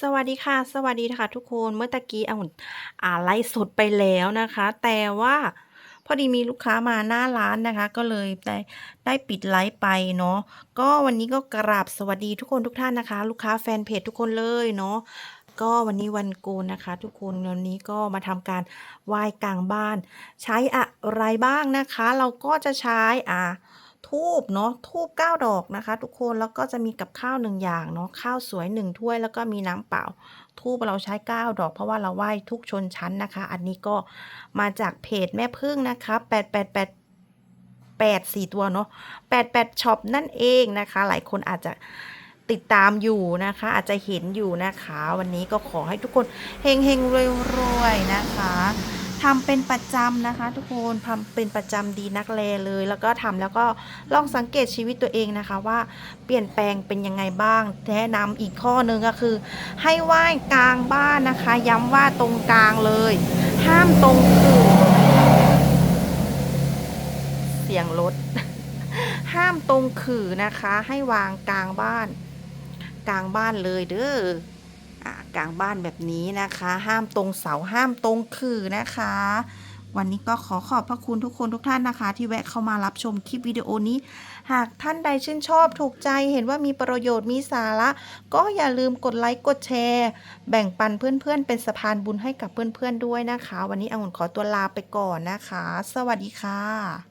สวัสดีค่ะ สวัสดีค่ะทุกคนเมื่อตะกี้องุ่นอ่าไลฟ์สดไปแล้วนะคะ แต่ว่าพอดีมีลูกค้ามาหน้าร้านนะคะ ก็เลยได้ได้ปิดไลฟ์ไปเนาะก็วันนี้ก็กราบสวัสดีทุกคนทุกท่านนะคะ ลูกค้าแฟนเพจทุกคนเลยเนาะก็วันนี้วันโกนนะคะ ทุกคนวันนี้ก็มาทำการไหว้กลางบ้าน ใช้อะไรบ้างนะคะ เราก็จะใช้อ่า ธูปเนาะธูป9ดอกนะคะ ทุกคนแล้วก็จะมีกับข้าว1อย่างเนาะข้าวสวย1ถ้วยแล้วก็มีน้ำเปล่าธูปเราใช้ 9 ดอก เพราะว่าเราไหว้ทุกชนชั้นนะคะ อันนี้ก็มาจากเพจแม่พึ่งนะคะ888 8 4 ตัวเนาะ88ช็อปนั่นเองนะคะ หลายคนอาจจะติดตามอยู่นะคะ อาจจะเห็นอยู่นะคะ วันนี้ก็ขอให้ทุกคนเฮงๆรวยๆนะคะ ทำเป็นประจำนะคะ ทุกคนทำเป็นประจำดีนักแลเลย แล้วก็ทำแล้วก็ลองสังเกตชีวิตตัวเองนะคะ ว่าเปลี่ยนแปลงเป็นยังไงบ้าง แนะนำอีกข้อหนึ่งก็คือ ให้ไหว้กลางบ้านนะคะ ย้ำว่าตรงกลางเลย ห้ามตรงขื่อเสียงรถห้ามตรงขื่อนะคะ ให้วางกลางบ้าน กลางบ้านเลยเด้อ กลางบ้านแบบนี้นะคะ ห้ามตรงเสาห้ามตรงขื่อนะคะ วันนี้ก็ขอขอบพระคุณทุกคนทุกท่านนะคะ ที่แวะเข้ามารับชมคลิปวิดีโอนี้ หากท่านใดชื่นชอบถูกใจเห็นว่ามีประโยชน์มีสาระ ก็อย่าลืมกดไลค์กดแชร์ แบ่งปันเพื่อนๆ เป็นสะพานบุญให้กับเพื่อนๆด้วยนะคะ วันนี้องุ่นขอตัวลาไปก่อนนะคะ สวัสดีค่ะ